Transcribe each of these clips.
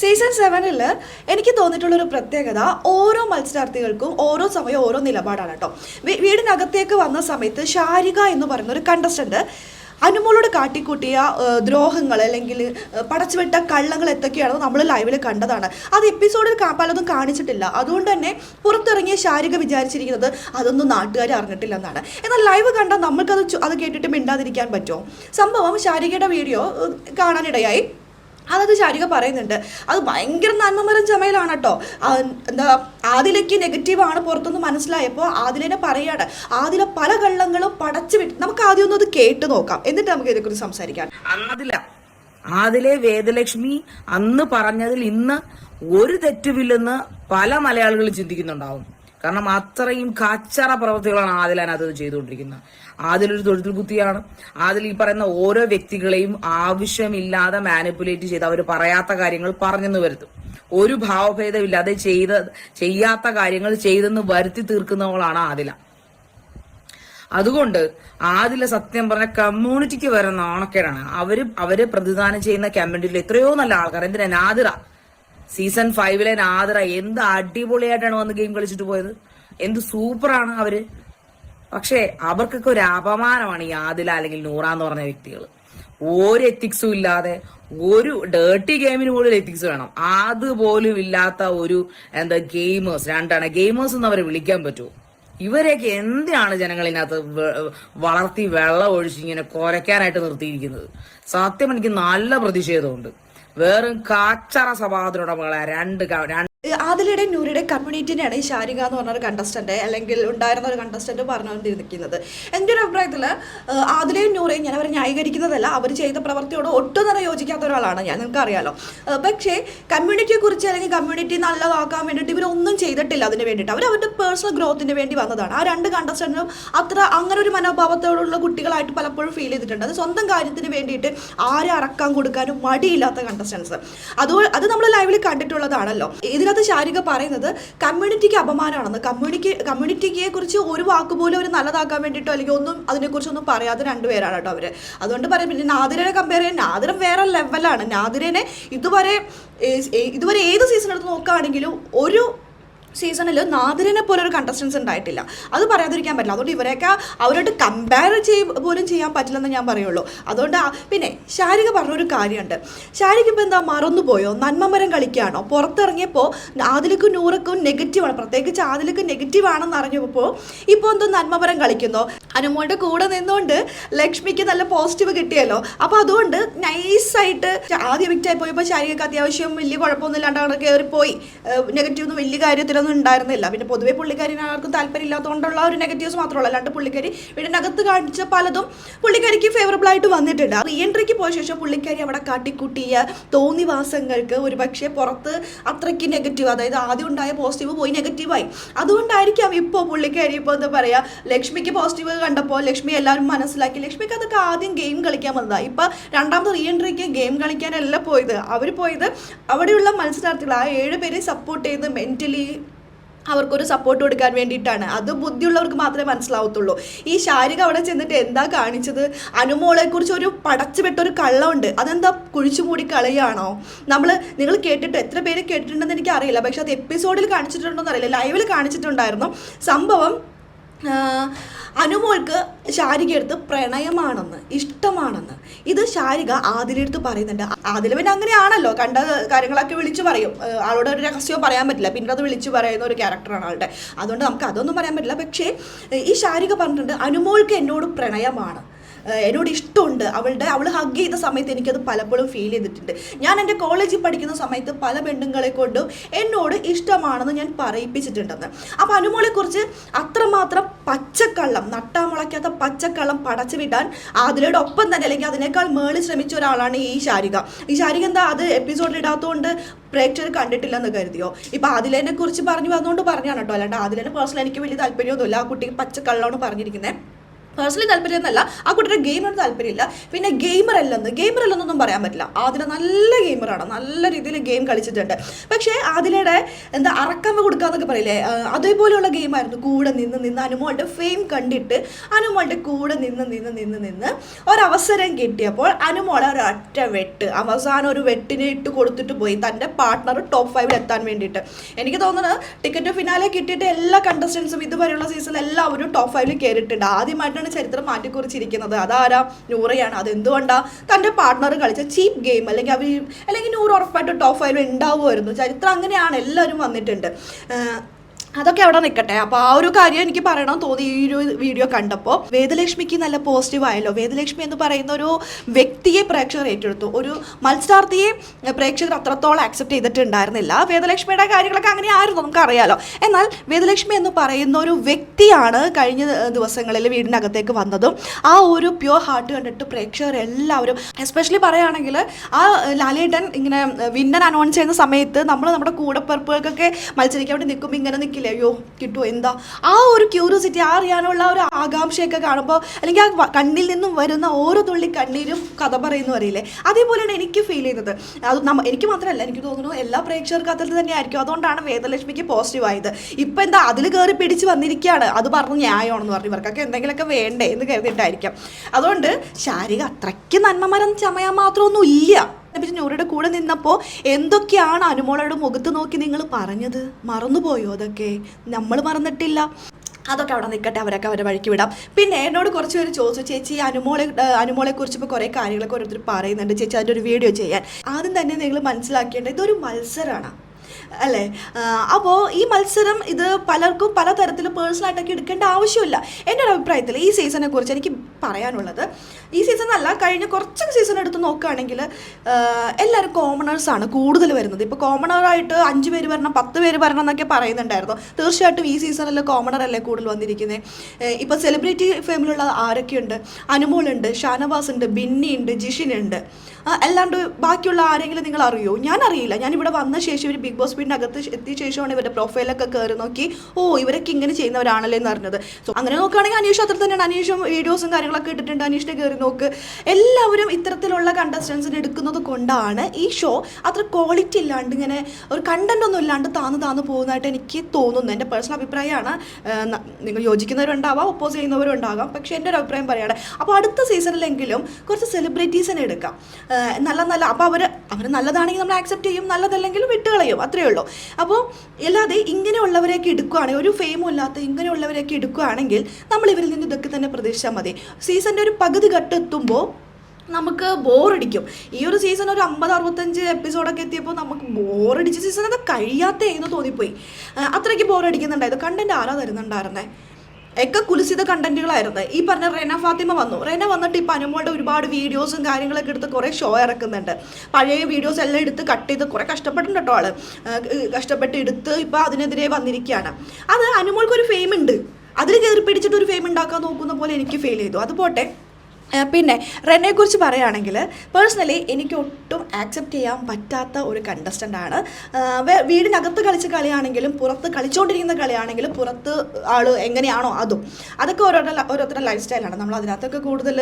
Season സെവനിൽ എനിക്ക് തോന്നിയിട്ടുള്ള ഒരു പ്രത്യേകത ഓരോ മത്സരാർത്ഥികൾക്കും ഓരോ സമയം ഓരോ നിലപാടാണ് കേട്ടോ. വീടിനകത്തേക്ക് വന്ന സമയത്ത് ശാരിക എന്ന് പറയുന്ന ഒരു കണ്ടസ്റ്റന്റ് അനുമോളോട് കാട്ടിക്കൂട്ടിയ ദ്രോഹങ്ങൾ അല്ലെങ്കിൽ പടച്ചുവിട്ട കള്ളങ്ങൾ എന്തൊക്കെയാണെന്ന് നമ്മൾ ലൈവിൽ കണ്ടതാണ്. അത് എപ്പിസോഡിൽ പലതും കാണിച്ചിട്ടില്ല. അതുകൊണ്ട് തന്നെ പുറത്തിറങ്ങിയ ശാരിക വിചാരിച്ചിരിക്കുന്നത് അതൊന്നും നാട്ടുകാർ അറിഞ്ഞിട്ടില്ല എന്നാണ് എന്നാൽ ലൈവ് കണ്ടാൽ നമ്മൾക്കത് അത് കേട്ടിട്ട് മിണ്ടാതിരിക്കാൻ പറ്റുമോ? സംഭവം ശാരികയുടെ വീഡിയോ കാണാനിടയായി. അതത് ചാരിക പറയുന്നുണ്ട്. അത് ഭയങ്കര നന്മമരം ചമയിലാണ് കേട്ടോ. എന്താ ആദിലേക്ക് നെഗറ്റീവാണ് പുറത്തുനിന്ന് മനസ്സിലായപ്പോൾ ആദിലിനെ പറയാണ് ആദില പല കള്ളങ്ങളും പടച്ചു വിട്ട് നമുക്ക് ആദ്യം ഒന്ന് അത് കേട്ട് നോക്കാം. എന്നിട്ട് നമുക്ക് ഇതിനെക്കുറിച്ച് സംസാരിക്കാം. ആദില ആദിലെ വേദലക്ഷ്മി അന്ന് പറഞ്ഞതിൽ ഇന്ന് ഒരു തെറ്റുമില്ലെന്ന് പല മലയാളികളും ചിന്തിക്കുന്നുണ്ടാവും. കാരണം അത്രയും കച്ചറ പ്രവൃത്തികളാണ് ആദിൽ അതിനകത്ത് ചെയ്തുകൊണ്ടിരിക്കുന്നത്. ആദിലൊരു തൊഴുത്തിൽ കുത്തിയാണ്. ആദിൽ ഈ പറയുന്ന ഓരോ വ്യക്തികളെയും ആവശ്യമില്ലാതെ മാനിപ്പുലേറ്റ് ചെയ്ത് അവർ പറയാത്ത കാര്യങ്ങൾ പറഞ്ഞെന്ന് വരുത്തും. ഒരു ഭാവഭേദമില്ലാതെ ചെയ്ത ചെയ്യാത്ത കാര്യങ്ങൾ ചെയ്തെന്ന് വരുത്തി തീർക്കുന്നവളാണ് ആദില. അതുകൊണ്ട് ആദില സത്യം പറഞ്ഞ കമ്മ്യൂണിറ്റിക്ക് വരുന്ന നാണക്കേടാണ്. അവർ അവർ പ്രതിദാനം ചെയ്യുന്ന കമ്മ്യൂണിറ്റിയിൽ എത്രയോ നല്ല ആൾക്കാർ. എന്തിനാ? നാദിറ. സീസൺ ഫൈവിലെ നാദ്ര എന്ത് അടിപൊളിയായിട്ടാണ് വന്ന് ഗെയിം കളിച്ചിട്ട് പോയത്? എന്ത് സൂപ്പറാണ് അവർ. പക്ഷേ അവർക്കൊക്കെ ഒരു അപമാനമാണ് ഈ ആദില അല്ലെങ്കിൽ നൂറ എന്ന് പറഞ്ഞ വ്യക്തികൾ. ഒരു എത്തിക്സും ഇല്ലാതെ ഒരു ഡേർട്ടി ഗെയിമിന് പോലും എത്തിക്സ് വേണം. അതുപോലും ഇല്ലാത്ത ഒരു എന്താ ഗെയിമേഴ്സ് രണ്ടാണ്. ഗെയിമേഴ്സ് എന്ന് അവരെ വിളിക്കാൻ പറ്റുമോ? ഇവരെയൊക്കെ എന്തിനാണ് ജനങ്ങളിനകത്ത് വളർത്തി വെള്ളം ഒഴിച്ച് ഇങ്ങനെ കുരയ്ക്കാനായിട്ട് നിർത്തിയിരിക്കുന്നത്? സത്യം എനിക്ക് നല്ല പ്രതിഷേധമുണ്ട്. വെറും കാച്ചറ സ്വഭാവത്തിനുടമകളെ രണ്ട് ആദിലയുടെ നൂരിയുടെ കമ്മ്യൂണിറ്റിനെയാണ് ഈ ശാരിക എന്ന് പറഞ്ഞൊരു കണ്ടസ്റ്റന്റ് അല്ലെങ്കിൽ ഉണ്ടായിരുന്ന ഒരു കണ്ടസ്റ്റന്റ് പറഞ്ഞുകൊണ്ടിരിക്കുന്നത്. എന്റെ ഒരു അഭിപ്രായത്തിൽ ആദിലയും നൂറയും ഞാൻ അവരെ ന്യായീകരിക്കുന്നതല്ല അവർ ചെയ്ത പ്രവൃത്തിയോട് ഒട്ടും തന്നെ യോജിക്കാത്ത ഒരാളാണ് ഞാൻ നിങ്ങൾക്ക് അറിയാലോ പക്ഷേ കമ്മ്യൂണിറ്റിയെ കുറിച്ച് അല്ലെങ്കിൽ കമ്മ്യൂണിറ്റി നല്ലതാക്കാൻ വേണ്ടിയിട്ട് ഇവരൊന്നും ചെയ്തിട്ടില്ല അതിന് വേണ്ടിയിട്ട്. അവർ അവരുടെ പേഴ്സണൽ ഗ്രോത്തിന് വേണ്ടി വന്നതാണ്. ആ രണ്ട് കണ്ടസ്റ്റന്റും അത്ര അങ്ങനെ ഒരു മനോഭാവത്തോടുള്ള കുട്ടികളായിട്ട് പലപ്പോഴും ഫീൽ ചെയ്തിട്ടുണ്ട്. അത് സ്വന്തം കാര്യത്തിന് വേണ്ടിയിട്ട് ആരെ അറക്കാൻ കൊടുക്കാനും മടിയില്ലാത്ത കണ്ടസ്റ്റൻസ് അത് അത് നമ്മൾ ലൈവിൽ കണ്ടിട്ടുള്ളതാണല്ലോ. ഇതിനകത്ത് ശാരിക പറയുന്നത് കമ്മ്യൂണിറ്റിക്ക് അപമാനമാണെന്ന്. കമ്മ്യൂണിറ്റി കമ്മ്യൂണിറ്റിയെ കുറിച്ച് ഒരു വാക്ക് പോലും അവർ നല്ലതാക്കാൻ വേണ്ടിയിട്ടോ അല്ലെങ്കിൽ ഒന്നും അതിനെക്കുറിച്ചൊന്നും പറയാതെ രണ്ടുപേരാണ് കേട്ടോ അവർ അതുകൊണ്ട് പറയാം പിന്നെ നാദിരനെ കമ്പയർ ചെയ്യാൻ നാദിരൻ വേറെ ലെവലാണ് നാദിരനെ ഇതുവരെ ഇതുവരെ ഏത് സീസൺ എടുത്ത് നോക്കുകയാണെങ്കിലും ഒരു സീസണിൽ നാദിരനെ പോലെ ഒരു കണ്ടസ്റ്റൻസ് ഉണ്ടായിട്ടില്ല. അത് പറയാതിരിക്കാൻ പറ്റില്ല. അതുകൊണ്ട് ഇവരെയൊക്കെ അവരോട് കമ്പയർ ചെയ്യ പോലും ചെയ്യാൻ പറ്റില്ലെന്ന് ഞാൻ പറയുള്ളൂ. അതുകൊണ്ട് പിന്നെ ശാരിക പറഞ്ഞൊരു കാര്യമുണ്ട്. ശാരിക ഇപ്പോൾ എന്താ മറന്നുപോയോ? നന്മമരം കളിക്കുകയാണോ? പുറത്തിറങ്ങിയപ്പോൾ ആദിലക്കും നൂറക്കും നെഗറ്റീവാണ് പ്രത്യേകിച്ച് ആദിലക്ക് നെഗറ്റീവാണെന്ന് അറിഞ്ഞപ്പോൾ ഇപ്പോൾ എന്തോ നന്മമരം കളിക്കുന്നു. അനുമോളുടെ കൂടെ നിന്നുകൊണ്ട് ലക്ഷ്മിക്ക് നല്ല പോസിറ്റീവ് കിട്ടിയല്ലോ. അപ്പോൾ അതുകൊണ്ട് നൈസായിട്ട് ആദ്യം വിക്റ്റായി പോയപ്പോൾ ശാരികക്ക് അത്യാവശ്യം വലിയ കുഴപ്പമൊന്നും ഇല്ലാണ്ട് കയറിപ്പോയി നെഗറ്റീവ് ഒന്നും വലിയ കാര്യത്തിലൊന്നും ഉണ്ടായിരുന്നില്ല. പിന്നെ പൊതുവെ പുള്ളിക്കാരിന് ആർക്കും താല്പര്യം ഇല്ലാത്തതുകൊണ്ടുള്ള ഒരു നെഗറ്റീവ്സ് മാത്രമല്ല അല്ലാണ്ട് പുള്ളിക്കാരി വീടിനകത്ത് കാണിച്ച പലതും പുള്ളിക്കാരിക്ക് ഫേവറബിൾ ആയിട്ട് വന്നിട്ടുണ്ട്. റീ എൻട്രിക്ക് പോയ ശേഷം പുള്ളിക്കാരി അവിടെ കാട്ടിക്കൂട്ടിയ തോന്നിവാസങ്ങൾക്ക് ഒരു പക്ഷേ പുറത്ത് അത്രയ്ക്ക് നെഗറ്റീവ് അതായത് ആദ്യം ഉണ്ടായ പോസിറ്റീവ് പോയി നെഗറ്റീവായി അതുകൊണ്ടായിരിക്കാം ഇപ്പോൾ പുള്ളിക്കാരി ഇപ്പോൾ എന്താ പറയുക ലക്ഷ്മിക്ക് പോസിറ്റീവ് കണ്ടപ്പോൾ ലക്ഷ്മി എല്ലാവരും മനസ്സിലാക്കി. ലക്ഷ്മിക്ക് അതൊക്കെ ആദ്യം ഗെയിം കളിക്കാൻ വന്നതാണ് ഇപ്പം രണ്ടാമത് റീ എൻട്രിക്ക് ഗെയിം കളിക്കാനല്ല പോയത്. അവർ പോയത് അവിടെയുള്ള മത്സരാർത്ഥികൾ ആ ഏഴ് പേരെ സപ്പോർട്ട് ചെയ്ത് മെന്റലി അവർക്കൊരു സപ്പോർട്ട് കൊടുക്കാൻ വേണ്ടിയിട്ടാണ്. അത് ബുദ്ധിയുള്ളവർക്ക് മാത്രമേ മനസ്സിലാവത്തുള്ളൂ. ഈ ശാരിക അവിടെ ചെന്നിട്ട് എന്താ കാണിച്ചത്? അനുമോളെ കുറിച്ച് ഒരു പടച്ചു വിട്ട ഒരു കള്ളമുണ്ട്. അതെന്താ കുഴിച്ചു മൂടി കളയാണോ നമ്മൾ നിങ്ങൾ കേട്ടിട്ട് എത്ര പേര് കേട്ടിട്ടുണ്ടെന്ന് എനിക്ക് അറിയില്ല പക്ഷെ അത് എപ്പിസോഡിൽ കാണിച്ചിട്ടുണ്ടോ എന്നറിയില്ല ലൈവിൽ കാണിച്ചിട്ടുണ്ടായിരുന്നു. സംഭവം അനുമോൾക്ക് ശാരിക എടുത്ത് പ്രണയമാണെന്ന് ഇഷ്ടമാണെന്ന്. ഇത് ശാരിക ആദിലെടുത്ത് പറയുന്നുണ്ട്. ആദില പിന്നെ അങ്ങനെയാണല്ലോ. കണ്ട കാര്യങ്ങളൊക്കെ വിളിച്ചു പറയും. ആളോട് ഒരു രഹസ്യവും പറയാൻ പറ്റില്ല. പിന്നെ അത് വിളിച്ചു പറയുന്ന ഒരു ക്യാരക്ടറാണ് ആളുടെ. അതുകൊണ്ട് നമുക്ക് അതൊന്നും പറയാൻ പറ്റില്ല. പക്ഷേ ഈ ശാരിക പറഞ്ഞിട്ടുണ്ട് അനുമോൾക്ക് എന്നോട് പ്രണയമാണ്. എന്നോട് ഇഷ്ടമുണ്ട്. അവളുടെ അവൾ ഹഗ് ചെയ്ത സമയത്ത് എനിക്കത് പലപ്പോഴും ഫീൽ ചെയ്തിട്ടുണ്ട്. ഞാൻ എന്റെ കോളേജിൽ പഠിക്കുന്ന സമയത്ത് പല പെണ്ണുങ്ങളെ കൊണ്ടും എന്നോട് ഇഷ്ടമാണെന്ന് ഞാൻ പറയിപ്പിച്ചിട്ടുണ്ടെന്ന്. അപ്പോൾ അനുമോളെക്കുറിച്ച് അത്രമാത്രം പച്ചക്കള്ളം നട്ടാമുളയ്ക്കാത്ത പച്ചക്കള്ളം പടച്ചു വിടാൻ അതിലൂടെ ഒപ്പം തന്നെ അല്ലെങ്കിൽ അതിനേക്കാൾ മേളിൽ ശ്രമിച്ച ഒരാളാണ് ഈ ശാരിക. ഈ ശാരിക എന്താ അത് എപ്പിസോഡിൽ ഇടാത്തതുകൊണ്ട് പ്രേക്ഷകർ കണ്ടിട്ടില്ലെന്ന് കരുതിയോ? ഇപ്പം ആദിലേനെ കുറിച്ച് പറഞ്ഞു വന്നുകൊണ്ട് പറഞ്ഞാണ് കേട്ടോ അല്ലാണ്ട് ആദിലേനെ പേഴ്സണൽ എനിക്ക് വലിയ താല്പര്യമൊന്നുമില്ല. ആ കുട്ടിക്ക് പച്ചക്കള്ളമാണ് പറഞ്ഞിരിക്കുന്നത് പേഴ്സണലി താല്പര്യം എന്നല്ല ആ കുട്ടിയുടെ ഗെയിമിനോട് താല്പര്യമില്ല. പിന്നെ ഗെയിമർ അല്ലെന്ന്. ഗെയിമർ അല്ലെന്നൊന്നും പറയാൻ പറ്റില്ല. ആദില നല്ല ഗെയിമറാണ് നല്ല രീതിയിൽ ഗെയിം കളിച്ചിട്ടുണ്ട്. പക്ഷേ ആദിലയുടെ എന്താ അറക്കമ്മ കൊടുക്കാന്നൊക്കെ പറയില്ലേ? അതേപോലെയുള്ള ഗെയിമായിരുന്നു കൂടെ നിന്ന് നിന്ന് അനുമോളുടെ ഫെയിം കണ്ടിട്ട് അനുമോളുടെ കൂടെ നിന്ന് നിന്ന് നിന്ന് നിന്ന് ഒരവസരം കിട്ടിയപ്പോൾ അനുമോളെ ഒരൊറ്റ വെട്ട് അവസാനം ഒരു വെട്ടിനെ ഇട്ട് കൊടുത്തിട്ട് പോയി തന്റെ പാർട്ട്ണർ ടോപ്പ് ഫൈവിൽ എത്താൻ വേണ്ടിയിട്ട്. എനിക്ക് തോന്നുന്നത് ടിക്കറ്റ് ഫിനാലെ കിട്ടിയിട്ട് എല്ലാ കണ്ടസ്റ്റൻസും ഇതുവരെയുള്ള സീസണിൽ എല്ലാവരും ടോപ്പ് ഫൈവിൽ കയറിയിട്ടുണ്ട് ആദ്യമായിട്ടാണ് ചരിത്രം മാറ്റിക്കുറിച്ചിരിക്കുന്നത്. അതാരാ? നൂറയാണ്. അതെന്തുകൊണ്ടാണ് തന്റെ പാർട്ട്ണർ കളിച്ച ചീപ്പ് ഗെയിം അല്ലെങ്കിൽ അവർ അല്ലെങ്കിൽ നൂറ് ഉറപ്പായിട്ട് ടോപ്പ് ഫൈവ് ഉണ്ടാവുമായിരുന്നു. ചരിത്രം അങ്ങനെയാണ്. എല്ലാവരും വന്നിട്ടുണ്ട്. അതൊക്കെ അവിടെ നിൽക്കട്ടെ അപ്പോൾ ആ ഒരു കാര്യം എനിക്ക് പറയണം. തോന്നി ഈ ഒരു വീഡിയോ കണ്ടപ്പോൾ വേദലക്ഷ്മിക്ക് നല്ല പോസിറ്റീവ് ആയല്ലോ. വേദലക്ഷ്മി എന്ന് പറയുന്ന ഒരു വ്യക്തിയെ പ്രേക്ഷകർ ഏറ്റെടുത്തു. ഒരു മത്സരാർത്ഥിയെ പ്രേക്ഷകർ അത്രത്തോളം ആക്സെപ്റ്റ് ചെയ്തിട്ടുണ്ടായിരുന്നില്ല. വേദലക്ഷ്മിയുടെ കാര്യങ്ങളൊക്കെ അങ്ങനെ ആയിരുന്നു നമുക്കറിയാലോ. എന്നാൽ വേദലക്ഷ്മി എന്ന് പറയുന്ന ഒരു വ്യക്തിയാണ് കഴിഞ്ഞ ദിവസങ്ങളിൽ വീടിനകത്തേക്ക് വന്നതും ആ ഒരു പ്യുവർ ഹാർട്ട് കണ്ടിട്ട് പ്രേക്ഷകർ എല്ലാവരും എസ്പെഷ്യലി പറയുകയാണെങ്കിൽ ആ ലാലേട്ടൻ ഇങ്ങനെ വിന്നർ അനൗൺസ് ചെയ്യുന്ന സമയത്ത് നമ്മൾ നമ്മുടെ കൂടപ്പിറപ്പുകൾക്കൊക്കെ മത്സരിക്കാൻ വേണ്ടി നിൽക്കുമ്പോൾ ഇങ്ങനെ നിൽക്കില്ലേ അയ്യോ കിട്ടുമോ എന്താ? ആ ഒരു ക്യൂരിയോസിറ്റി ആ അറിയാനുള്ള ഒരു ആകാംക്ഷയൊക്കെ കാണുമ്പോൾ അല്ലെങ്കിൽ ആ കണ്ണിൽ നിന്നും വരുന്ന ഓരോ തുള്ളി കണ്ണീരും കഥ പറയുന്നു അറിയില്ലേ? അതേപോലെയാണ് എനിക്ക് ഫീൽ ചെയ്തത്. അത് നമ്മ എനിക്ക് മാത്രമല്ല എനിക്ക് തോന്നുന്നു എല്ലാ പ്രേക്ഷകർക്കും അതിൽ തന്നെയായിരിക്കും. അതുകൊണ്ടാണ് വേദലക്ഷ്മിക്ക് പോസിറ്റീവ് ആയത്. ഇപ്പം എന്താ അതിൽ കയറി പിടിച്ച് വന്നിരിക്കുകയാണ്. അത് പറഞ്ഞ് ന്യായമാണെന്ന് പറഞ്ഞു. ഇവർക്കൊക്കെ എന്തെങ്കിലുമൊക്കെ വേണ്ടേ എന്ന് കരുതിയിട്ടായിരിക്കാം. അതുകൊണ്ട് ശാരിക അത്രയ്ക്ക് നന്മമരം ചമയാൻ മാത്രമൊന്നും ഇല്ല പിന്നെ നൂറയുടെ കൂടെ നിന്നപ്പോൾ എന്തൊക്കെയാണ് അനുമോളയുടെ മുഖത്ത് നോക്കി നിങ്ങൾ പറഞ്ഞത്? മറന്നുപോയോ അതൊക്കെ? നമ്മൾ മറന്നിട്ടില്ല. അതൊക്കെ അവിടെ നിൽക്കട്ടെ അവരൊക്കെ അവരെ വഴിക്ക് വിടാം. പിന്നെ എന്നോട് കുറച്ച് പേര് ചോദിച്ചു ചേച്ചി അനുമോളെ അനുമോളെക്കുറിച്ച് ഇപ്പോൾ കുറേ കാര്യങ്ങളൊക്കെ ഓരോരുത്തർ പറയുന്നുണ്ട്. ചേച്ചി അതിന്റെ ഒരു വീഡിയോ ചെയ്യാൻ. ആദ്യം തന്നെ നിങ്ങൾ മനസ്സിലാക്കേണ്ടത് ഇതൊരു മത്സരമാണ് അല്ലേ? അപ്പോൾ ഈ മത്സരം ഇത് പലർക്കും പലതരത്തിൽ പേഴ്സണലായിട്ടൊക്കെ എടുക്കേണ്ട ആവശ്യമില്ല. എന്റെ ഒരു അഭിപ്രായത്തിൽ ഈ സീസണെ കുറിച്ച് എനിക്ക് പറയാനുള്ളത്. ഈ സീസൺ അല്ല കഴിഞ്ഞ കുറച്ച് സീസൺ എടുത്ത് നോക്കുകയാണെങ്കിൽ എല്ലാവരും കോമണേഴ്സാണ് കൂടുതൽ വരുന്നത്. ഇപ്പോൾ കോമണറായിട്ട് അഞ്ച് പേര് വരണം പത്ത് പേര് വരണം എന്നൊക്കെ പറയുന്നുണ്ടായിരുന്നു. തീർച്ചയായിട്ടും ഈ സീസണിൽ കോമണർ അല്ലേ കൂടുതൽ വന്നിരിക്കുന്നത് ഇപ്പോൾ സെലിബ്രിറ്റി ഫേമിലുള്ള ആരൊക്കെയുണ്ട്? അനുമോളുണ്ട് ഷാനവാസ് ഉണ്ട് ബിന്നി ഉണ്ട് ജിഷിൻ ഉണ്ട് അല്ലാണ്ട് ബാക്കിയുള്ള ആരെങ്കിലും നിങ്ങൾ അറിയോ ഞാൻ അറിയില്ല ഞാൻ ഇവിടെ വന്ന ശേഷം ഒരു ബിഗ് ബോസ് വീടിന്റെ അകത്ത് എത്തിയ ശേഷമാണ് ഇവരുടെ പ്രൊഫൈലൊക്കെ കയറി നോക്കി ഓ ഇവരൊക്കെ ഇങ്ങനെ ചെയ്യുന്നവരാണല്ലേ എന്ന് അറിഞ്ഞത്. സോ അങ്ങനെ നോക്കുകയാണെങ്കിൽ അനീഷ് അത്ര തന്നെയാണ്. അനീഷും വീഡിയോസും കാര്യങ്ങളൊക്കെ ഇട്ടിട്ടുണ്ട്. അനീഷിനെ കയറി നോക്ക്. എല്ലാവരും ഇത്തരത്തിലുള്ള കണ്ടസ്റ്റൻസിന് എടുക്കുന്നത് കൊണ്ടാണ് ഈ ഷോ അത്ര ക്വാളിറ്റി ഇല്ലാണ്ട് ഇങ്ങനെ ഒരു കണ്ടന്റ് ഒന്നും ഇല്ലാണ്ട് താന്ന് താന്ന് പോകുന്നതായിട്ട് എനിക്ക് തോന്നുന്നു. എന്റെ പേഴ്സണൽ അഭിപ്രായമാണ്. നിങ്ങൾ യോജിക്കുന്നവരുണ്ടാവാം ഒപ്പോസ് ചെയ്യുന്നവരും ഉണ്ടാകാം പക്ഷേ എന്റെ ഒരു അഭിപ്രായം പറയുകയാണ് അപ്പോൾ അടുത്ത സീസണിലെങ്കിലും കുറച്ച് സെലിബ്രിറ്റീസിനെ എടുക്കാം. നല്ല നല്ല അപ്പോൾ അവർ അവർ നല്ലതാണെങ്കിൽ നമ്മൾ ആക്സെപ്റ്റ് ചെയ്യും. നല്ലതല്ലെങ്കിൽ വിട്ടുകളയും. അത്രയേ ഉള്ളൂ. അപ്പോൾ അല്ലാതെ ഇങ്ങനെയുള്ളവരെയൊക്കെ എടുക്കുകയാണെങ്കിൽ ഒരു ഫെയിമും ഇല്ലാത്ത ഇങ്ങനെയുള്ളവരെയൊക്കെ എടുക്കുകയാണെങ്കിൽ നമ്മൾ ഇവരിൽ നിന്ന് ഇതൊക്കെ തന്നെ പ്രതീക്ഷിച്ചാൽ മതി. സീസണിന്റെ ഒരു പകുതി ഘട്ടെത്തുമ്പോൾ നമുക്ക് ബോറടിക്കും ഈ ഒരു സീസൺ ഒരു അമ്പത് അറുപത്തഞ്ച് എപ്പിസോഡൊക്കെ എത്തിയപ്പോൾ നമുക്ക് ബോറടിച്ച സീസൺ അത് കഴിയാത്തേ എന്ന് തോന്നിപ്പോയി. അത്രയ്ക്ക് ബോറടിക്കുന്നുണ്ടായത് കണ്ടന്റ് ആരാ തരുന്നുണ്ടായിരുന്നേ? ഒക്കെ കുലിസിത കണ്ടന്റുകളായിരുന്നു. ഈ പറഞ്ഞ റെന ഫാത്തിമ വന്നു. റെന വന്നിട്ട് ഇപ്പം അനുമോളുടെ ഒരുപാട് വീഡിയോസും കാര്യങ്ങളൊക്കെ എടുത്ത് കുറേ ഷോ ഇറക്കുന്നുണ്ട്. പഴയ വീഡിയോസ് എല്ലാം എടുത്ത് കട്ട് ചെയ്ത് കുറേ കഷ്ടപ്പെട്ടിട്ടുണ്ട് കേട്ടോ ആൾ. കഷ്ടപ്പെട്ട് എടുത്ത് ഇപ്പം അതിനെതിരെ വന്നിരിക്കുകയാണ് അത് അനുമോൾക്ക് ഒരു ഫെയിം ഉണ്ട്. അതിൽ കയറി പിടിച്ചിട്ട് ഒരു ഫെയിം ഉണ്ടാക്കാൻ നോക്കുന്ന പോലെ എനിക്ക് ഫീൽ ചെയ്തു. അത് പോട്ടെ. പിന്നെ റെനെ കുറിച്ച് പറയുകയാണെങ്കിൽ പേഴ്സണലി എനിക്ക് ഒട്ടും ആക്സെപ്റ്റ് ചെയ്യാൻ പറ്റാത്ത ഒരു കണ്ടസ്റ്റന്റ് ആണ്. വീടിനകത്ത് കളിച്ച കളിയാണെങ്കിലും പുറത്ത് കളിച്ചുകൊണ്ടിരിക്കുന്ന കളിയാണെങ്കിലും പുറത്ത് ആൾ എങ്ങനെയാണോ അതും. അതൊക്കെ ഓരോരുടെ ഓരോരുത്തരുടെ ലൈഫ് സ്റ്റൈലാണ് നമ്മൾ അതിനകത്തൊക്കെ കൂടുതൽ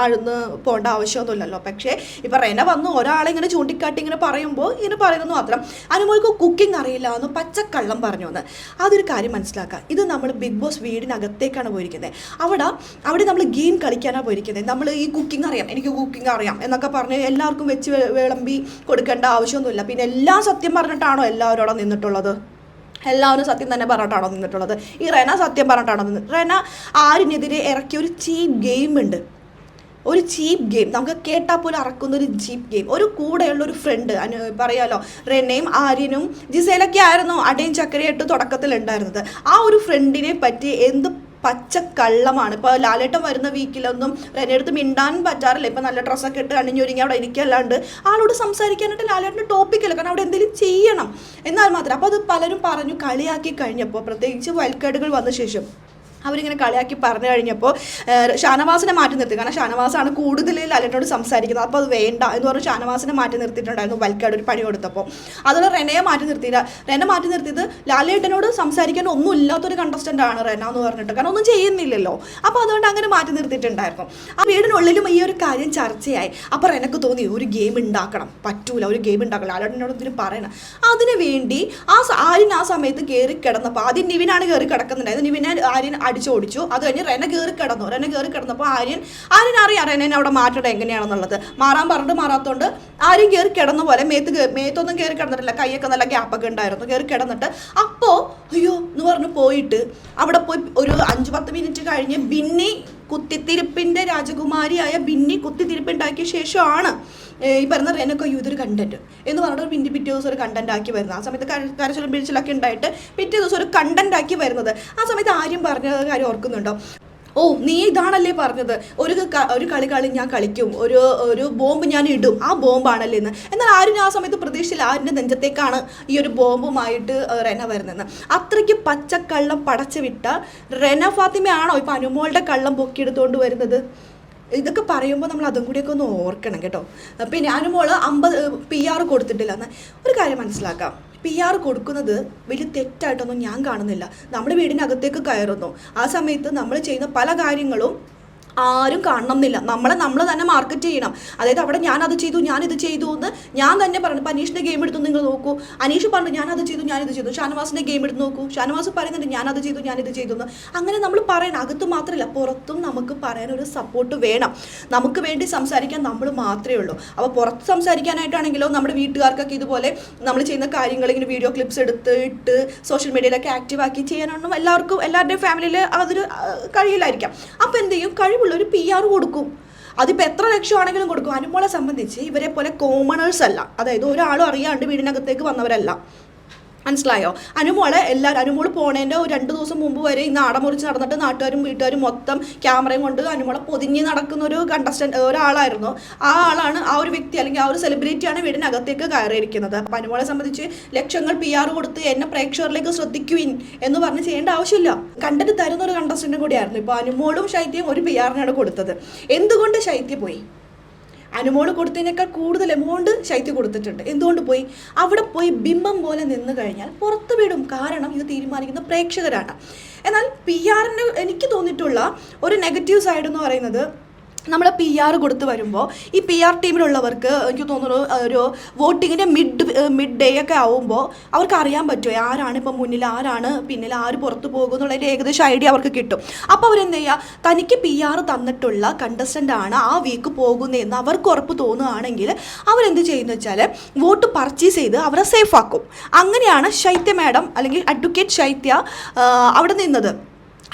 ആഴ്ന്ന് പോകേണ്ട ആവശ്യമൊന്നുമില്ലല്ലോ. പക്ഷേ ഇപ്പം റെന വന്നു ഒരാളെ ഇങ്ങനെ ചൂണ്ടിക്കാട്ടി ഇങ്ങനെ പറയുമ്പോൾ ഇങ്ങനെ പറയുന്നത് മാത്രം. അനുമോൾക്ക് കുക്കിംഗ് അറിയില്ല എന്ന് പച്ചക്കള്ളം പറഞ്ഞു എന്ന്. അതൊരു കാര്യം മനസ്സിലാക്കുക. ഇത് നമ്മൾ ബിഗ് ബോസ് വീടിനകത്തേക്കാണ് പോയിരിക്കുന്നത്. അവിടെ അവിടെ നമ്മൾ ഗെയിം കളിക്കാനാണ് പോയിരിക്കുന്നത്. നമ്മൾ ഈ കുക്കിംഗ് അറിയാം. എനിക്ക് കുക്കിംഗ് അറിയാം എന്നൊക്കെ പറഞ്ഞ് എല്ലാവർക്കും വെച്ച് വിളമ്പി കൊടുക്കേണ്ട ആവശ്യമൊന്നുമില്ല. പിന്നെ എല്ലാം സത്യം പറഞ്ഞിട്ടാണോ എല്ലാവരും അവിടെ നിന്നിട്ടുള്ളത്? എല്ലാവരും സത്യം തന്നെ പറഞ്ഞിട്ടാണോ നിന്നിട്ടുള്ളത്? ഈ റെന സത്യം പറഞ്ഞിട്ടാണോ നിന്ന് റെന ആരിനെതിരെ ഇറക്കിയ ഒരു ചീപ്പ് ഗെയിം ഉണ്ട്. ഒരു ചീപ്പ് ഗെയിം നമുക്ക് കേട്ടാൽ പോലും അറക്കുന്ന ഒരു ചീപ്പ് ഗെയിം ഒരു കൂടെയുള്ള ഒരു ഫ്രണ്ട് അനു പറയാലോ? റെനയും ആര്യനും ജിസേലൊക്കെ ആയിരുന്നു അടയും ചക്കരയായിട്ട് തുടക്കത്തിൽ ഉണ്ടായിരുന്നത് ആ ഒരു ഫ്രണ്ടിനെ പറ്റി എന്ത് പച്ച കള്ളമാണ് ഇപ്പോൾ ലാലേട്ടൻ വരുന്ന വീക്കിലൊന്നും റെനടുത്ത് മിണ്ടാൻ പറ്റാറില്ല. ഇപ്പം നല്ല ഡ്രസ്സൊക്കെ ഇട്ട് അണിഞ്ഞൊരുങ്ങി അവിടെ ഇരിക്കല്ലാണ്ട് ആളോട് സംസാരിക്കാനായിട്ട് ലാലേട്ടന്റെ ടോപ്പിക്കല്ല കാരണം അവിടെ എന്തെങ്കിലും ചെയ്യണം. എന്നാൽ മാത്രം. അപ്പോൾ അത് പലരും പറഞ്ഞു കളിയാക്കി കഴിഞ്ഞപ്പോൾ പ്രത്യേകിച്ച് വയൽക്കേടുകൾ വന്ന ശേഷം അവരിങ്ങനെ കളിയാക്കി പറഞ്ഞു കഴിഞ്ഞപ്പോൾ ഷാനവാസിനെ മാറ്റി നിർത്തി. കാരണം ഷാനവാസാണ് കൂടുതൽ ലലനോട് സംസാരിക്കുന്നത്. അപ്പോൾ അത് വേണ്ട എന്ന് പറഞ്ഞ് ഷാനവാസിനെ മാറ്റി നിർത്തിയിട്ടുണ്ടായിരുന്നു വൽക്കാട് ഒരു പണി കൊടുത്തപ്പോൾ. അതുപോലെ റെനയെ മാറ്റി നിർത്തിയില്ല. റെന മാറ്റി നിർത്തിയത് ലാലേട്ടനോട് സംസാരിക്കാൻ ഒന്നും ഇല്ലാത്തൊരു കണ്ടസ്റ്റന്റ് ആണ് റെന എന്ന് പറഞ്ഞിട്ട്. കാരണം ഒന്നും ചെയ്യുന്നില്ലല്ലോ. അപ്പോൾ അതുകൊണ്ട് അങ്ങനെ മാറ്റി നിർത്തിയിട്ടുണ്ടായിരുന്നു. ആ വീടിനുള്ളിലും ഈ ഒരു കാര്യം ചർച്ചയായി. അപ്പോൾ റെനക്ക് തോന്നി ഒരു ഗെയിം ഉണ്ടാക്കണം പറ്റൂല. ഒരു ഗെയിം ഉണ്ടാക്കണം ലാലേട്ടനോട് ഇതിന് പറയണം? അതിനു വേണ്ടി ആ ആര്യൻ ആ സമയത്ത് കയറി കിടന്നപ്പോൾ ആദ്യം നിവിനാണ് കയറി കിടക്കുന്നുണ്ടായത് നിവിനെ ആര്യൻ അടിച്ചോടിച്ചു. അത് കഴിഞ്ഞ് റെന കയറി കിടന്നു. റെന കയറി കിടന്നപ്പോൾ ആര്യൻ ആര്യൻ അറിയാം റെനെ അവിടെ മാറ്റണം എങ്ങനെയാണെന്നുള്ളത്. മാറാൻ പറഞ്ഞിട്ട് മാറാത്തോണ്ട് ആരും കയറി കിടന്ന പോലെ മേത്ത് മേത്തൊന്നും കയറി കിടന്നിട്ടില്ല. കൈയൊക്കെ നല്ല ഗ്യാപ്പൊക്കെ ഉണ്ടായിരുന്നു. കയറി കിടന്നിട്ട് അപ്പോൾ അയ്യോ എന്ന് പറഞ്ഞ് പോയിട്ട് അവിടെ പോയി ഒരു അഞ്ച് പത്ത് മിനിറ്റ് കഴിഞ്ഞ് ബിന്നി കുത്തിത്തിരിപ്പിന്റെ രാജകുമാരിയായ ബിന്നി കുത്തിത്തിരിപ്പുണ്ടാക്കിയ ശേഷമാണ് ഈ പറഞ്ഞ റെനൊക്കെ അയ്യോ ഇതൊരു കണ്ടന്റ് എന്ന് പറഞ്ഞിട്ട് പിന്നി പിറ്റേ ദിവസം ഒരു കണ്ടന്റ് ആക്കി വരുന്നത്. ആ സമയത്ത് കര- കരച്ചിലും പിടിച്ചിലൊക്കെ ഉണ്ടായിട്ട് പിറ്റേ ദിവസം ഒരു കണ്ടന്റ് ആക്കി വരുന്നത്. ആ സമയത്ത് ആര്യം പറഞ്ഞ കാര്യം ഓർക്കുന്നുണ്ടോ? ഓ നീ ഇതാണല്ലേ പറഞ്ഞത്. ഒരു ഒരു കളി കളി ഞാൻ കളിക്കും. ഒരു ഒരു ബോംബ് ഞാൻ ഇടും. ആ ബോംബാണല്ലേ എന്ന്. എന്നാൽ ആരും ആ സമയത്ത് പ്രതീക്ഷയിൽ ആരുടെ നെഞ്ചത്തേക്കാണ് ഈ ഒരു ബോംബുമായിട്ട് റെന വരുന്നത്. അത്രയ്ക്ക് പച്ചക്കള്ളം പടച്ചു വിട്ട റെന ഫാത്തിമയാണോ ഇപ്പം അനുമോളുടെ കള്ളം പൊക്കിയെടുത്തുകൊണ്ട് വരുന്നത്? ഇതൊക്കെ പറയുമ്പോൾ നമ്മൾ അതും കൂടിയൊക്കെ ഒന്ന് ഓർക്കണം കേട്ടോ. പിന്നെ അനുമോൾ അമ്പത് പി ആർ കൊടുത്തിട്ടില്ല. ഒരു കാര്യം മനസ്സിലാക്കാം. പി ആർ കൊടുക്കുന്നത് വലിയ തെറ്റായിട്ടൊന്നും ഞാൻ കാണുന്നില്ല. നമ്മുടെ വീടിനകത്തേക്ക് കയറുന്നു. ആ സമയത്ത് നമ്മൾ ചെയ്യുന്ന പല കാര്യങ്ങളും ആരും കാണണം എന്നില്ല നമ്മളെ നമ്മൾ തന്നെ മാർക്കറ്റ് ചെയ്യണം. അതായത് അവിടെ ഞാൻ അത് ചെയ്തു ഞാൻ ഇത് ചെയ്തു എന്ന് ഞാൻ തന്നെ പറഞ്ഞു. ഇപ്പം അനീഷിന്റെ ഗെയിം എടുത്ത് നിങ്ങൾ നോക്കൂ. അനീഷ് പറഞ്ഞു ഞാൻ അത് ചെയ്തു ഞാൻ ഇത് ചെയ്തു. ഷാനവാസിന്റെ ഗെയിം എടുത്ത് നോക്കൂ. ഷാനവാസ് പറയുന്നുണ്ട് ഞാൻ അത് ചെയ്തു ഞാൻ ഇത് ചെയ്തു എന്ന്. അങ്ങനെ നമ്മൾ പറയണം. അകത്ത് മാത്രമല്ല പുറത്തും നമുക്ക് പറയാൻ ഒരു സപ്പോർട്ട് വേണം. നമുക്ക് വേണ്ടി സംസാരിക്കാൻ നമ്മൾ മാത്രമേ ഉള്ളൂ. അപ്പോൾ പുറത്ത് സംസാരിക്കാനായിട്ടാണെങ്കിലോ നമ്മുടെ വീട്ടുകാർക്കൊക്കെ ഇതുപോലെ നമ്മൾ ചെയ്യുന്ന കാര്യങ്ങൾ ഇങ്ങനെ വീഡിയോ ക്ലിപ്സ് എടുത്ത് ഇട്ട് സോഷ്യൽ മീഡിയയിലൊക്കെ ആക്റ്റീവ് ആക്കി ചെയ്യാനൊന്നും എല്ലാവർക്കും എല്ലാവരുടെയും ഫാമിലിയിൽ അതൊരു കഴിയില്ലായിരിക്കാം. അപ്പോൾ എന്ത് ചെയ്യും? കഴിവുള്ള ഒരു പി ആർ കൊടുക്കും. അതിപ്പോൾ എത്ര ലക്ഷമാണെങ്കിലും കൊടുക്കും. അനുമോളെ സംബന്ധിച്ച് ഇവരെ പോലെ കോമണേഴ്സ് അല്ല. അതായത് ഒരാളും അറിയാണ്ട് വീടിനകത്തേക്ക് വന്നവരല്ല. മനസ്സിലായോ? അനുമോളെ എല്ലാവരും അനുമോൾ പോണേന്റെ ഒരു രണ്ട് ദിവസം മുമ്പ് വരെ ഈ നാടൻ മുറിച്ച് നടന്നിട്ട് നാട്ടുകാരും വീട്ടുകാരും മൊത്തം ക്യാമറയും കൊണ്ട് അനുമോളെ പൊതിഞ്ഞ് നടക്കുന്ന ഒരു കണ്ടസ്റ്റന്റ് ഒരാളായിരുന്നു. ആ ആളാണ് ആ ഒരു വ്യക്തി അല്ലെങ്കിൽ ആ ഒരു സെലിബ്രിറ്റിയാണ് വീടിനകത്തേക്ക് കയറിയിരിക്കുന്നത്. അപ്പം അനുമോളെ സംബന്ധിച്ച് ലക്ഷങ്ങൾ പി ആർ കൊടുത്ത് എന്നെ പ്രേക്ഷകരിലേക്ക് ശ്രദ്ധിക്കുവിൻ എന്ന് പറഞ്ഞ് ചെയ്യേണ്ട ആവശ്യമില്ല. കണ്ടിട്ട് തരുന്ന ഒരു കണ്ടസ്റ്റന്റും കൂടിയായിരുന്നു. ഇപ്പോൾ അനുമോളും ശൈത്യം ഒരു പി ആറിനാണ് കൊടുത്തത്. എന്തുകൊണ്ട് ശൈത്യ പോയി? അനുമോൾ കൊടുത്തതിനേക്കാൾ കൂടുതൽ എമൗണ്ട് ശൈത്യ കൊടുത്തിട്ടുണ്ട്. എന്തുകൊണ്ട് പോയി? അവിടെ പോയി ബിംബം പോലെ നിന്ന് കഴിഞ്ഞാൽ പുറത്ത് വിടും കാരണം ഇത് തീരുമാനിക്കുന്ന പ്രേക്ഷകരാണ്. എന്നാൽ പി ആറിന് എനിക്ക് തോന്നിയിട്ടുള്ള ഒരു നെഗറ്റീവ് സൈഡ് എന്ന് പറയുന്നത് നമ്മൾ പി ആർ കൊടുത്ത് വരുമ്പോൾ ഈ പി ആർ ടീമിലുള്ളവർക്ക് എനിക്ക് തോന്നുന്നു ഒരു വോട്ടിങ്ങിന്റെ മിഡ് മിഡ് ഡേ ഒക്കെ ആവുമ്പോൾ അവർക്ക് അറിയാൻ പറ്റുമോ ആരാണ് ഇപ്പം മുന്നിൽ ആരാണ് പിന്നിൽ ആര് പുറത്ത് പോകും എന്നുള്ളതിന്റെ ഏകദേശം ഐഡിയ അവർക്ക് കിട്ടും. അപ്പോൾ അവരെന്ത് ചെയ്യുക തനിക്ക് പി ആർ തന്നിട്ടുള്ള കണ്ടസ്റ്റന്റ് ആണ് ആ വീക്ക് പോകുന്നതെന്ന് അവർക്ക് ഉറപ്പ് തോന്നുകയാണെങ്കിൽ അവരെന്ത് ചെയ്യുന്നു വെച്ചാൽ വോട്ട് പർച്ചേസ് ചെയ്ത് അവരെ സേഫ് ആക്കും. അങ്ങനെയാണ് ശൈത്യ മാഡം അല്ലെങ്കിൽ അഡ്വക്കേറ്റ് ശൈത്യ അവിടെ നിന്നത്.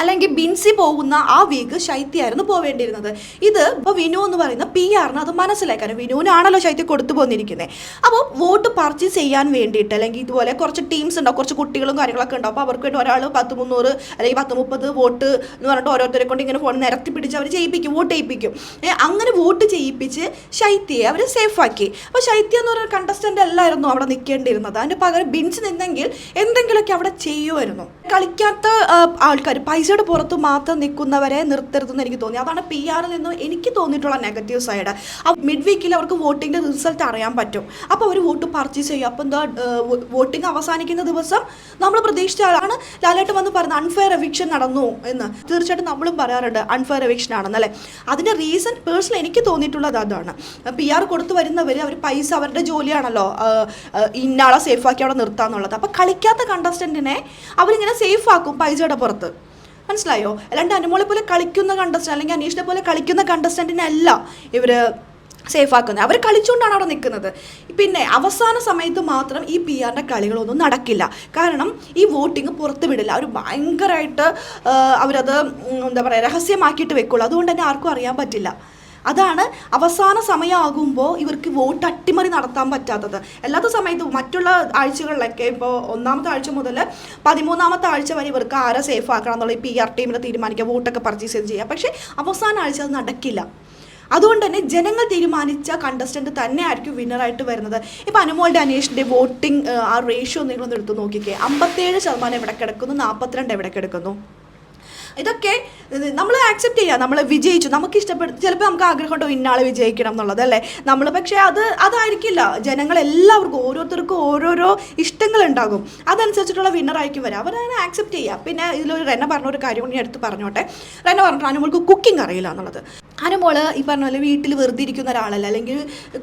അല്ലെങ്കിൽ ബിൻസി പോകുന്ന ആ വീക്ക് ശൈത്യായിരുന്നു പോവേണ്ടിയിരുന്നത്. ഇത് ഇപ്പോൾ വിനു എന്ന് പറയുന്ന പി ആറിന് അത് മനസ്സിലാക്കാനും വിനുവിനാണല്ലോ ശൈത്യം കൊടുത്തു പോന്നിരിക്കുന്നത് അപ്പോൾ വോട്ട് പർച്ചേസ് ചെയ്യാൻ വേണ്ടിയിട്ട് അല്ലെങ്കിൽ ഇതുപോലെ കുറച്ച് ടീംസ് ഉണ്ടാവും കുറച്ച് കുട്ടികളും കാര്യങ്ങളൊക്കെ ഉണ്ടാവും അപ്പോൾ അവർക്ക് വേണ്ടി ഒരാൾ പത്ത് മുന്നൂറ് അല്ലെങ്കിൽ പത്ത് മുപ്പത് വോട്ട് എന്ന് പറഞ്ഞിട്ട് ഓരോരുത്തരെ കൊണ്ട് ഇങ്ങനെ ഫോൺ നിരത്തി പിടിച്ച് അവർ ചെയ്യിപ്പിക്കും വോട്ട് ചെയ്യിപ്പിക്കും അങ്ങനെ വോട്ട് ചെയ്യിപ്പിച്ച് ശൈത്യയെ അവർ സേഫാക്കി അപ്പോൾ ശൈത്യ എന്ന് പറയുന്ന കണ്ടസ്റ്റന്റ് അല്ലായിരുന്നു അവിടെ നിൽക്കേണ്ടിയിരുന്നത് അതിന് പകരം ബിൻസ് നിന്നെങ്കിൽ എന്തെങ്കിലുമൊക്കെ അവിടെ ചെയ്യുമായിരുന്നു. കളിക്കാത്ത ആൾക്കാർ പൈസയുടെ പുറത്ത് മാത്രം നിൽക്കുന്നവരെ നിർത്തരുതെന്ന് എനിക്ക് തോന്നി. അതാണ് പി ആറിൽ നിന്ന് എനിക്ക് തോന്നിയിട്ടുള്ള നെഗറ്റീവ് സൈഡ് ആ മിഡ് വീക്കിൽ അവർക്ക് വോട്ടിങ്ങിന്റെ റിസൾട്ട് അറിയാൻ പറ്റും. അപ്പോൾ അവർ വോട്ട് പർച്ചേസ് ചെയ്യും. അപ്പോൾ എന്താ വോട്ടിംഗ് അവസാനിക്കുന്ന ദിവസം നമ്മൾ പ്രതീക്ഷിച്ച ആളാണ്. ലാലേട്ട് വന്ന് പറയുന്നത് അൺഫെയർ എവിക്ഷൻ നടന്നു എന്ന്. തീർച്ചയായിട്ടും നമ്മളും പറയാറുണ്ട് അൺഫെയർ എവിക്ഷൻ ആണെന്നല്ലേ അതിന്റെ റീസൺ പേഴ്സണൽ എനിക്ക് തോന്നിയിട്ടുള്ളത് അതാണ്. പി ആർ കൊടുത്തു വരുന്നവർ അവർ പൈസ അവരുടെ ജോലിയാണല്ലോ ഇന്നാളെ സേഫാക്കി അവിടെ നിർത്താന്നുള്ളത്. അപ്പോൾ കളിക്കാത്ത കണ്ടസ്റ്റന്റിനെ അവരിങ്ങനെ സേഫാക്കും പൈസയുടെ പുറത്ത്. മനസ്സിലായോ? അല്ലാണ്ട് അനുമോളെ പോലെ കളിക്കുന്ന കണ്ടസ്റ്റൻ അല്ലെങ്കിൽ അനീഷിനെ പോലെ കളിക്കുന്ന കണ്ടസ്റ്റന്റിനെ അല്ല ഇവർ സേഫ് ആക്കുന്നത്. അവർ കളിച്ചുകൊണ്ടാണ് അവിടെ നിൽക്കുന്നത് പിന്നെ അവസാന സമയത്ത് മാത്രം ഈ പി ആറിന്റെ കളികളൊന്നും നടക്കില്ല. കാരണം ഈ വോട്ടിംഗ് പുറത്ത് വിടില്ല. അവർ ഭയങ്കരമായിട്ട് അവരത് എന്താ പറയുക രഹസ്യമാക്കിയിട്ട് വെക്കുള്ളൂ. അതുകൊണ്ട് തന്നെ ആർക്കും അറിയാൻ പറ്റില്ല. അതാണ് അവസാന സമയമാകുമ്പോൾ ഇവർക്ക് വോട്ട് അട്ടിമറി നടത്താൻ പറ്റാത്തത്. അല്ലാത്ത സമയത്ത് മറ്റുള്ള ആഴ്ചകളിലൊക്കെ ഇപ്പോൾ ഒന്നാമത്തെ ആഴ്ച മുതൽ പതിമൂന്നാമത്തെ ആഴ്ച വരെ ഇവർക്ക് ആരെ സേഫ് ആക്കണം എന്നുള്ള പി ആർ ടീമിനെ തീരുമാനിക്കുക വോട്ടൊക്കെ പർച്ചേസ് ചെയ്ത് ചെയ്യുക. പക്ഷേ അവസാന ആഴ്ച അത് നടക്കില്ല. അതുകൊണ്ട് തന്നെ ജനങ്ങൾ തീരുമാനിച്ച കണ്ടസ്റ്റന്റ് തന്നെ ആയിരിക്കും വിന്നറായിട്ട് വരുന്നത്. ഇപ്പം അനുമോളുടെ അനേഷിന്റെ വോട്ടിംഗ് ആ റേഷ്യോ നിങ്ങളൊന്ന് എടുത്ത് നോക്കിക്കേ. അമ്പത്തേഴ് ശതമാനം എവിടെ കിടക്കുന്നു? നാൽപ്പത്തിരണ്ട് എവിടെ കിടക്കുന്നു? ഇതൊക്കെ നമ്മൾ ആക്സെപ്റ്റ് ചെയ്യുക നമ്മൾ വിജയിച്ചു. നമുക്ക് ഇഷ്ടപ്പെടും ചിലപ്പോൾ നമുക്ക് ആഗ്രഹമുണ്ടോ ഇന്നാളെ വിജയിക്കണം എന്നുള്ളത് അല്ലേ? നമ്മൾ പക്ഷേ അത് അതായിരിക്കില്ല. ജനങ്ങൾ എല്ലാവർക്കും ഓരോരുത്തർക്കും ഓരോരോ ഇഷ്ടങ്ങളുണ്ടാകും. അതനുസരിച്ചിട്ടുള്ള വിന്നറായിരിക്കും വരിക അവരതിനെ ആക്സെപ്റ്റ് ചെയ്യുക പിന്നെ ഇതിലൊരു റെന പറഞ്ഞ ഒരു കാര്യം കൂടി ഞാൻ എടുത്ത് പറഞ്ഞോട്ടെ. റെന പറഞ്ഞിട്ട് അനുമോൾക്ക് കുക്കിംഗ് അറിയില്ല എന്നുള്ളത്. അനുമോൾ ഈ പറഞ്ഞ പോലെ വീട്ടിൽ വെറുതെ ഇരിക്കുന്ന ഒരാളല്ല അല്ലെങ്കിൽ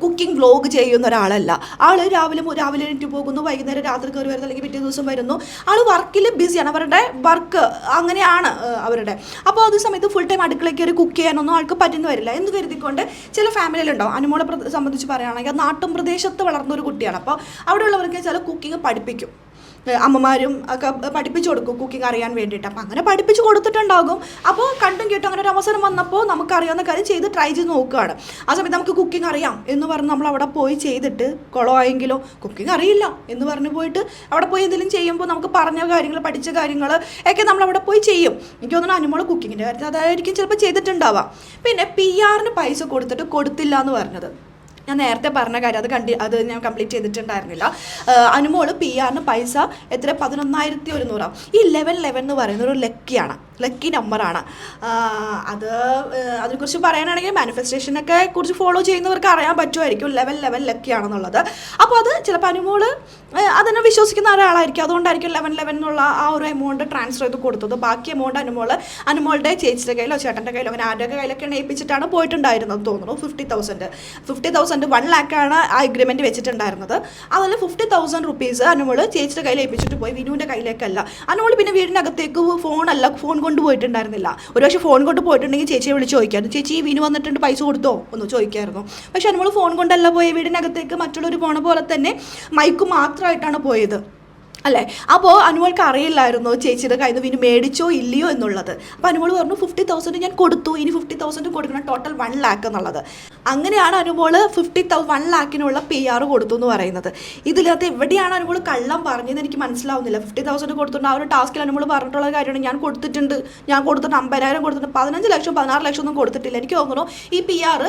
കുക്കിംഗ് വ്ലോഗ് ചെയ്യുന്ന ഒരാളല്ല. ആൾ രാവിലെ രാവിലെ എണീറ്റ് പോകുന്നു വൈകുന്നേരം രാത്രി കയറി വരുന്നു അല്ലെങ്കിൽ പിറ്റേ ദിവസം വരുന്നു. ആൾ വർക്കിൽ ബിസിയാണ് അവരുടെ വർക്ക് അങ്ങനെയാണ് അവരുടെ. അപ്പോൾ അത് സമയത്ത് ഫുൾ ടൈം അടുക്കളയിൽ കയറി കുക്ക് ചെയ്യാനൊന്നും ആൾക്ക് പറ്റുന്ന വരില്ല എന്ന് കരുതിക്കൊണ്ട് ചില ഫാമിലിയിലുണ്ടാവും അനുമോളെ സംബന്ധിച്ച് പറയുകയാണെങ്കിൽ നാട്ടും പ്രദേശത്ത് വളർന്ന ഒരു കുട്ടിയാണ്. അപ്പോൾ അവിടെ അവിടെയുള്ളവർക്ക് ചില കുക്കിംഗ് പഠിപ്പിക്കും. അമ്മമാരും ഒക്കെ പഠിപ്പിച്ചു കൊടുക്കും കുക്കിംഗ് അറിയാൻ വേണ്ടിയിട്ട്. അപ്പം അങ്ങനെ പഠിപ്പിച്ചു കൊടുത്തിട്ടുണ്ടാകും. അപ്പോൾ കണ്ടും കേട്ടും അങ്ങനെ ഒരു അവസരം വന്നപ്പോൾ നമുക്കറിയാവുന്ന കാര്യം ചെയ്ത് ട്രൈ ചെയ്ത് നോക്കുകയാണ്. ആ സമയത്ത് നമുക്ക് കുക്കിംഗ് അറിയാം എന്ന് പറഞ്ഞ് നമ്മൾ അവിടെ പോയി ചെയ്തിട്ട് കുളമായെങ്കിലോ കുക്കിംഗ് അറിയില്ല എന്ന് പറഞ്ഞ് പോയിട്ട് അവിടെ പോയി എന്തെങ്കിലും ചെയ്യുമ്പോൾ നമുക്ക് പറഞ്ഞ കാര്യങ്ങൾ പഠിച്ച കാര്യങ്ങൾ ഒക്കെ നമ്മൾ അവിടെ പോയി ചെയ്യും. എനിക്ക് തോന്നുന്നു അനുമോൾ കുക്കിങ്ങിന്റെ കാര്യത്തിൽ അതായിരിക്കും ചിലപ്പോൾ ചെയ്തിട്ടുണ്ടാവാം. പിന്നെ പി ആറിന് പൈസ കൊടുത്തിട്ട് കൊടുത്തില്ല എന്ന് പറഞ്ഞത്. ഞാൻ നേരത്തെ പറഞ്ഞ കാര്യം അത് കണ്ടി അത് ഞാൻ കംപ്ലീറ്റ് ചെയ്തിട്ടുണ്ടായിരുന്നില്ല. അനുമോൾ പി ആറിന് പൈസ എത്ര? പതിനൊന്നായിരത്തി ഒരുന്നൂറാണ് ഈ ലെവൻ ലെവൻ എന്ന് പറയുന്നത് ഒരു ലക്കിയാണ്. ലക്കി നമ്പറാണ് അത് അതിനെക്കുറിച്ച് പറയാനാണെങ്കിൽ മാനിഫെസ്റ്റേഷനൊക്കെ കുറിച്ച് ഫോളോ ചെയ്യുന്നവർക്ക് അറിയാൻ പറ്റുമായിരിക്കും. ലെവൽ ലെവൽ ലക്കിയാണെന്നുള്ളത് അപ്പോൾ അത് ചിലപ്പോൾ അനുമോൾ അതിനെ വിശ്വസിക്കുന്ന ഒരാളായിരിക്കും. അതുകൊണ്ടായിരിക്കും ലെവൻ ലെവൻ എന്നുള്ള ആ ഒരു എമൗണ്ട് ട്രാൻസ്ഫർ ചെയ്ത് കൊടുത്തത്. ബാക്കി എമൗണ്ട് അനുമോൾ അനുമോളുടെ ചേച്ചിയുടെ കയ്യിലോ ചേട്ടന്റെ കയ്യിലോ അങ്ങനെ ആരുടെ കയ്യിലൊക്കെ ഏൽപ്പിച്ചിട്ടാണ് പോയിട്ടുണ്ടായിരുന്നത് തോന്നുന്നു. Fifty thousand fifty thousand one ലാക്കാണ് ആ അഗ്രിമെന്റ് വെച്ചിട്ടുണ്ടായിരുന്നത്. അതിൽ ഫിഫ്റ്റി തൗസൻഡ് റുപ്പീസ് അനുമോൾ ചേച്ചിയുടെ കയ്യിൽ ഏൽപ്പിച്ചിട്ട് പോയി. വിനുവിന്റെ കയ്യിലേക്കല്ല. അനുമോൾ പിന്നെ വീടിനകത്തേക്ക് ഫോണല്ല ഫോൺ കൊണ്ടുപോയിട്ടുണ്ടായിരുന്നില്ല. ഒരു പക്ഷേ ഫോൺ കൊണ്ട് പോയിട്ടുണ്ടെങ്കിൽ ചേച്ചിയെ വിളിച്ച് ചോദിക്കായിരുന്നു. ചേച്ചി വിനു വന്നിട്ടുണ്ട് പൈസ കൊടുത്തോ? ഒന്ന് ചോദിക്കായിരുന്നു. പക്ഷെ നമ്മൾ ഫോൺ കൊണ്ടല്ല പോയ. വീടിനകത്തേക്ക് മറ്റുള്ളവർ പോണ പോലെ തന്നെ മൈക്ക് മാത്രമായിട്ടാണ് പോയത്. അല്ലേ? അപ്പോൾ അനുമോൾക്ക് അറിയില്ലായിരുന്നു ചേച്ചിയുടെ കയ്യിൽ നിന്ന് പിന്നെ മേടിച്ചോ ഇല്ലയോ എന്നുള്ളത്. അപ്പോൾ അനുമോൾ പറഞ്ഞു ഫിഫ്റ്റി തൗസൻഡ് ഞാൻ കൊടുത്തു. ഇനി ഫിഫ്റ്റി തൗസൻഡ് കൊടുക്കണം. ടോട്ടൽ വൺ ലാക്ക് എന്നുള്ളത്. അങ്ങനെയാണ് അനുമോൾ ഫിഫ്റ്റി തൗ വൺ ലാക്കിനുള്ള പി ആർ കൊടുത്തു എന്ന് പറയുന്നത്. ഇതിലകത്ത് എവിടെയാണ് അനുമോൾ കള്ളം പറഞ്ഞതെന്ന് എനിക്ക് മനസ്സിലാവുന്നില്ല. ഫിഫ്റ്റി തൗസൻഡ് കൊടുത്തിട്ടുണ്ട്. ആ ഒരു ടാസ്കിൽ അനുമോൾ പറഞ്ഞിട്ടുള്ള കാര്യമാണ് ഞാൻ കൊടുത്തിട്ടുണ്ട്. ഞാൻ കൊടുത്തിട്ട് അമ്പതിനായിരം കൊടുത്തിട്ടുണ്ട്. പതിനഞ്ച് ലക്ഷം പതിനാറ് ലക്ഷം ഒന്നും കൊടുത്തിട്ടില്ല. എനിക്ക് തോന്നുന്നു ഈ പി ആർ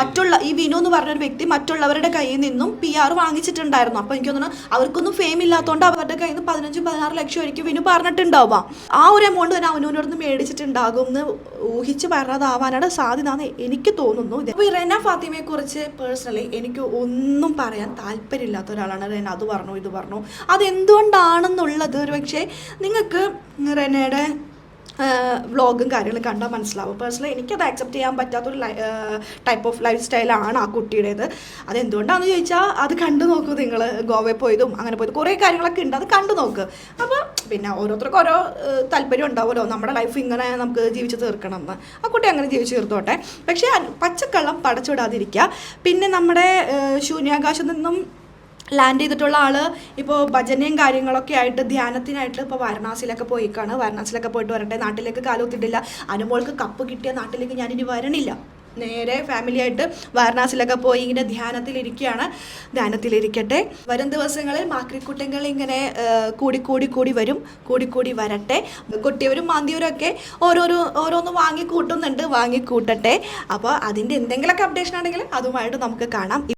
മറ്റുള്ള ഈ വിനു എന്ന് പറഞ്ഞൊരു വ്യക്തി മറ്റുള്ളവരുടെ കയ്യിൽ നിന്നും പി ആർ വാങ്ങിച്ചിട്ടുണ്ടായിരുന്നു. അപ്പോൾ എനിക്ക് തോന്നുന്നു അവർക്കൊന്നും ഫെയിം ഇല്ലാത്തതുകൊണ്ട് അവരുടെ കയ്യിൽ നിന്ന് പതിനഞ്ച് പതിനാറ് ലക്ഷം ആയിരിക്കും വിനു പറഞ്ഞിട്ടുണ്ടാവാം ആ ഒരു എമൗണ്ട് തന്നെ അവനോട് നിന്ന് മേടിച്ചിട്ടുണ്ടാകും എന്ന് ഊഹിച്ച് പറഞ്ഞതാവാനാണ് സാധ്യത എന്ന് എനിക്ക് തോന്നുന്നു. അപ്പോൾ ഈ റെന ഫാത്തിമയെ കുറിച്ച് പേഴ്സണലി എനിക്ക് ഒന്നും പറയാൻ താല്പര്യമില്ലാത്ത ഒരാളാണ് റെന. അത് പറഞ്ഞു ഇത് പറഞ്ഞു. അതെന്തുകൊണ്ടാണെന്നുള്ളത് ഒരു പക്ഷേ നിങ്ങൾക്ക് റെനയുടെ വ്ളോഗും കാര്യങ്ങളും കണ്ടാൽ മനസ്സിലാവും. പേഴ്സണലി എനിക്കത് ആക്സെപ്റ്റ് ചെയ്യാൻ പറ്റാത്തൊരു ടൈപ്പ് ഓഫ് ലൈഫ് സ്റ്റൈലാണ് ആ കുട്ടിയുടേത്. അതെന്തുകൊണ്ടാണെന്ന് ചോദിച്ചാൽ അത് കണ്ടു നോക്കൂ നിങ്ങൾ ഗോവയിൽ പോയതും അങ്ങനെ പോയത്. കുറേ കാര്യങ്ങളൊക്കെ ഉണ്ട് അത് കണ്ടു നോക്ക്. അപ്പോൾ പിന്നെ ഓരോരുത്തർക്കും ഓരോ താല്പര്യം ഉണ്ടാവുമല്ലോ. നമ്മുടെ ലൈഫ് ഇങ്ങനെ നമുക്ക് ജീവിച്ച് തീർക്കണം എന്ന്. ആ കുട്ടി അങ്ങനെ ജീവിച്ച് തീർത്തോട്ടെ. പക്ഷേ പച്ചക്കള്ളം പടച്ചുവിടാതിരിക്കുക പിന്നെ നമ്മുടെ ശൂന്യാകാശത്ത് നിന്നും ലാൻഡ് ചെയ്തിട്ടുള്ള ആൾ ഇപ്പോൾ ഭജനയും കാര്യങ്ങളൊക്കെ ആയിട്ട് ധ്യാനത്തിനായിട്ട് ഇപ്പോൾ വാരണാസിയിലൊക്കെ പോയിക്കാണ്. വാരണാസിയിലൊക്കെ പോയിട്ട് വരട്ടെ. നാട്ടിലേക്ക് കാലൊത്തിട്ടില്ല അനുമോൾക്ക് കപ്പ് കിട്ടിയ നാട്ടിലേക്ക് ഞാനിനി വരണില്ല. നേരെ ഫാമിലിയായിട്ട് വാരണാസിലൊക്കെ പോയി ഇങ്ങനെ ധ്യാനത്തിലിരിക്കുകയാണ് ധ്യാനത്തിലിരിക്കട്ടെ. വരും ദിവസങ്ങളിൽ മാക്രിക്കുട്ടികൾ ഇങ്ങനെ കൂടി കൂടി കൂടി വരും. കൂടി കൂടി വരട്ടെ. കൊട്ടിയവരും മാന്തിയവരും ഒക്കെ ഓരോരോ ഓരോന്ന് വാങ്ങി കൂട്ടുന്നുണ്ട് വാങ്ങി കൂട്ടട്ടെ അപ്പോൾ അതിന്റെ എന്തെങ്കിലുമൊക്കെ അപ്ഡേഷൻ ആണെങ്കിൽ അതുമായിട്ട് നമുക്ക് കാണാം.